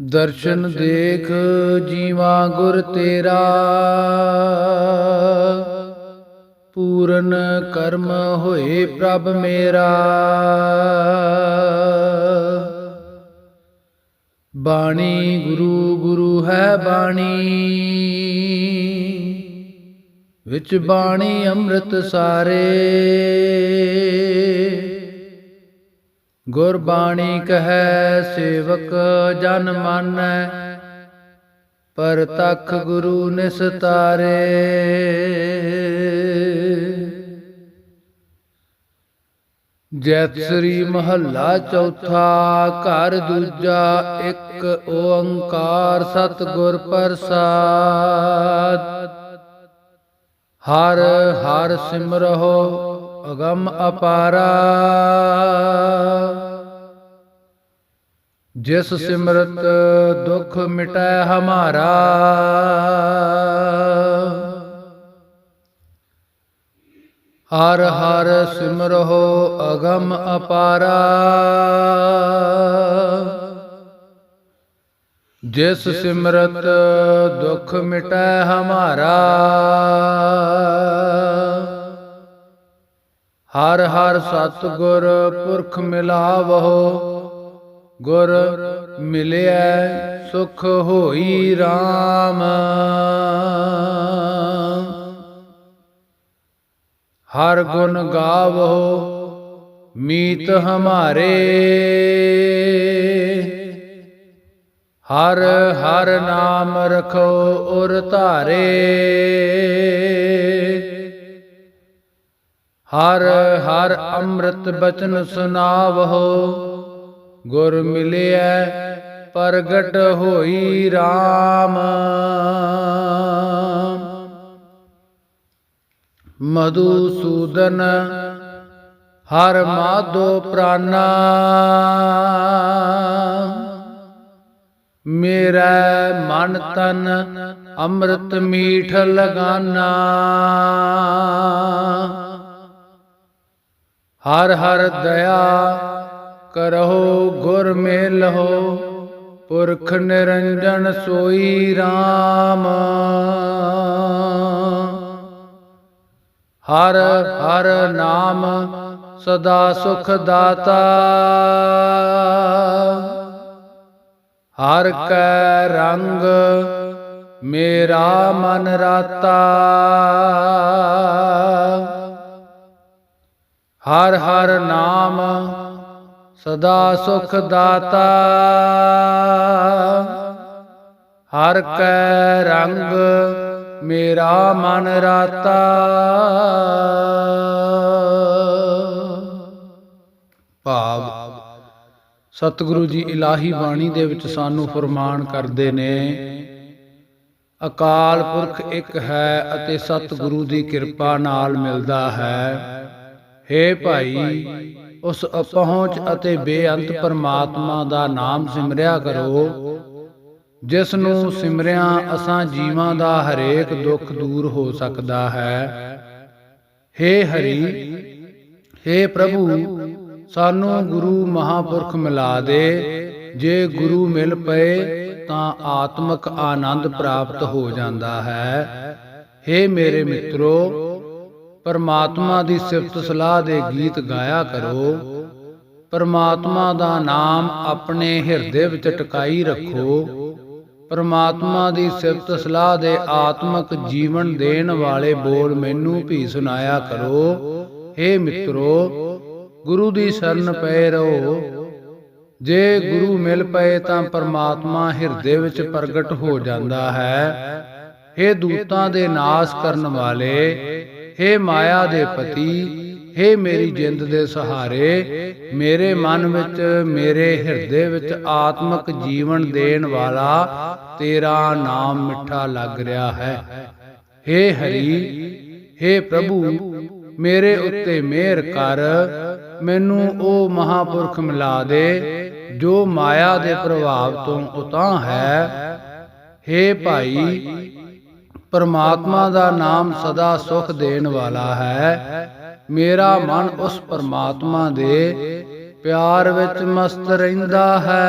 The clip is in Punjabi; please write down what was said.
ਦਰਸ਼ਨ ਦੇਖ ਜੀਵਾ ਗੁਰ ਤੇਰਾ। ਪੂਰਨ ਕਰਮ ਹੋਏ ਪ੍ਰਭ ਮੇਰਾ। ਬਾਣੀ ਗੁਰੂ ਗੁਰੂ ਹੈ ਬਾਣੀ। ਵਿੱਚ ਬਾਣੀ ਅੰਮ੍ਰਿਤ ਸਾਰੇ। ਗੁਰਬਾਣੀ ਕਹੈ, ਸੇਵਕ ਜਨ ਮਾਨੈ ਪਰ ਤਖ ਗੁਰੂ ਨਿਸਤਾਰੇ ਜੈਤ ਸ੍ਰੀ ਮਹੱਲਾ ਚੌਥਾ, ਘਰ ਦੂਜਾ ਇੱਕ ਓੰਕਾਰ ਸਤਿਗੁਰ ਪ੍ਰਸਾਦ। ਹਰ ਹਰ ਸਿਮਰਹੁ ਅਗਮ ਅਪਾਰਾ। ਜਿਸ ਸਿਮਰਤ ਦੁਖ ਮਿਟੈ ਹਮਾਰਾ। ਹਰ ਹਰ ਸਿਮਰਹੁ ਅਗਮ ਅਪਾਰਾ। ਜਿਸ ਸਿਮਰਤ ਦੁਖ ਮਿਟੈ ਹਮਾਰਾ। ਹਰ ਹਰ ਸਤਿਗੁਰ ਪੁਰਖ ਮਿਲਾਵਹੁ। ਗੁਰ ਮਿਲਿਆ ਸੁਖ ਹੋਈ RAM ਹਰ ਗੁਣ ਗਾਵੋ, ਮੀਤ ਹਮਾਰੇ। ਹਰ ਹਰ ਨਾਮ ਰਖੋ ਉਰ ਧਾਰੇ। ਹਰ ਹਰ ਅੰਮ੍ਰਿਤ ਬਚਨ ਸੁਨਾਵੋ ਗੁਰ ਮਿਲਿਆ ਪ੍ਰਗਟ ਹੋਈ RAM ਮਧੂਸੂਦਨ ਹਰ ਮਾਧੋ ਪ੍ਰਾਨਾ। ਮੇਰਾ ਮਨ ਤਨ ਅੰਮ੍ਰਿਤ ਮੀਠ ਲਗਾਨਾ। ਹਰ ਹਰ ਦਇਆ ਕਰਹੁ ਗੁਰ ਮੇਲਹੁ, ਪੁਰਖ ਨਿਰੰਜਨ ਸੋਈ RAM ਹਰ ਹਰ ਨਾਮ ਸਦਾ ਸੁਖ ਦਾਤਾ। ਹਰ ਕੈ ਰੰਗ ਮੇਰਾ ਮਨ ਰਾਤਾ। ਹਰ ਹਰ ਨਾਮ ਸਦਾ ਸੁਖ ਦਾਤਾ। ਹਰ ਕੈ ਰੰਗ ਮੇਰਾ ਮਨ ਰਾਤਾ। ਭਾਵ, ਸਤਿਗੁਰੂ ਜੀ ਇਲਾਹੀ ਬਾਣੀ ਦੇ ਵਿੱਚ ਸਾਨੂੰ ਫਰਮਾਨ ਕਰਦੇ ਨੇ, ਅਕਾਲ ਪੁਰਖ ਇੱਕ ਹੈ ਅਤੇ ਸਤਿਗੁਰੂ ਦੀ ਕਿਰਪਾ ਨਾਲ ਮਿਲਦਾ ਹੈ। ਹੇ ਭਾਈ ਉਸ ਅਪਹੁੰਚ ਅਤੇ ਬੇਅੰਤ ਪਰਮਾਤਮਾ ਦਾ ਨਾਮ ਸਿਮਰਿਆ ਕਰੋ ਜਿਸ ਨੂੰ ਸਿਮਰਿਆ ਅਸਾਂ ਜੀਵਾਂ ਦਾ ਹਰੇਕ ਦੁੱਖ ਦੂਰ ਹੋ ਸਕਦਾ ਹੈ हे ਹਰੀ हे ਪ੍ਰਭੂ ਸਾਨੂੰ ਗੁਰੂ ਮਹਾਪੁਰਖ ਮਿਲਾ ਦੇ ਜੇ ਗੁਰੂ ਮਿਲ ਪਏ ਤਾਂ ਆਤਮਿਕ ਆਨੰਦ ਪ੍ਰਾਪਤ ਹੋ ਜਾਂਦਾ ਹੈ हे ਮੇਰੇ ਮਿੱਤਰੋ ਪਰਮਾਤਮਾ ਦੀ ਸਿਫਤ ਸਲਾਹ ਦੇ ਗੀਤ ਗਾਇਆ ਕਰੋ। ਪਰਮਾਤਮਾ ਦਾ ਨਾਮ ਆਪਣੇ ਹਿਰਦੇ ਵਿੱਚ ਟਿਕਾਈ ਰੱਖੋ। ਪਰਮਾਤਮਾ ਦੀ ਸਿਫਤ ਸਲਾਹ ਦੇ ਆਤਮਿਕ ਜੀਵਨ ਦੇਣ ਵਾਲੇ ਬੋਲ ਮੈਨੂੰ ਵੀ ਸੁਣਾਇਆ ਕਰੋ। हे ਮਿੱਤਰੋ, ਗੁਰੂ ਦੀ ਸ਼ਰਨ ਪਏ ਰਹੋ। ਜੇ ਗੁਰੂ ਮਿਲ ਪਏ ਤਾਂ ਪਰਮਾਤਮਾ ਹਿਰਦੇ ਵਿੱਚ ਪ੍ਰਗਟ ਹੋ ਜਾਂਦਾ ਹੈ। हे ਦੂਤਾਂ ਦੇ ਨਾਸ ਕਰਨ ਵਾਲੇ ਹੇ ਮਾਇਆ ਦੇ ਪਤੀ, ਹੇ ਮੇਰੀ ਜਿੰਦ ਦੇ ਸਹਾਰੇ, ਮੇਰੇ ਮਨ ਵਿੱਚ, ਮੇਰੇ ਹਿਰਦੇ ਵਿੱਚ ਆਤਮਿਕ ਜੀਵਨ ਦੇਣ ਵਾਲਾ ਤੇਰਾ ਨਾਮ ਮਿੱਠਾ ਲੱਗ ਰਿਹਾ ਹੈ। ਹੇ ਹਰੀ, ਹੇ ਪ੍ਰਭੂ, ਮੇਰੇ ਉੱਤੇ ਮਿਹਰ ਕਰ, ਮੈਨੂੰ ਉਹ ਮਹਾਪੁਰਖ ਮਿਲਾ ਦੇ, ਜੋ ਮਾਇਆ ਦੇ ਪ੍ਰਭਾਵ ਤੋਂ ਉਤਾਂ ਹੈ। हे ਭਾਈ ਪਰਮਾਤਮਾ ਦਾ ਨਾਮ ਸਦਾ ਸੁਖ ਦੇਣ ਵਾਲਾ ਹੈ। ਮੇਰਾ ਮਨ ਉਸ ਪਰਮਾਤਮਾ ਦੇ ਪਿਆਰ ਵਿੱਚ ਮਸਤ ਰਹਿੰਦਾ ਹੈ।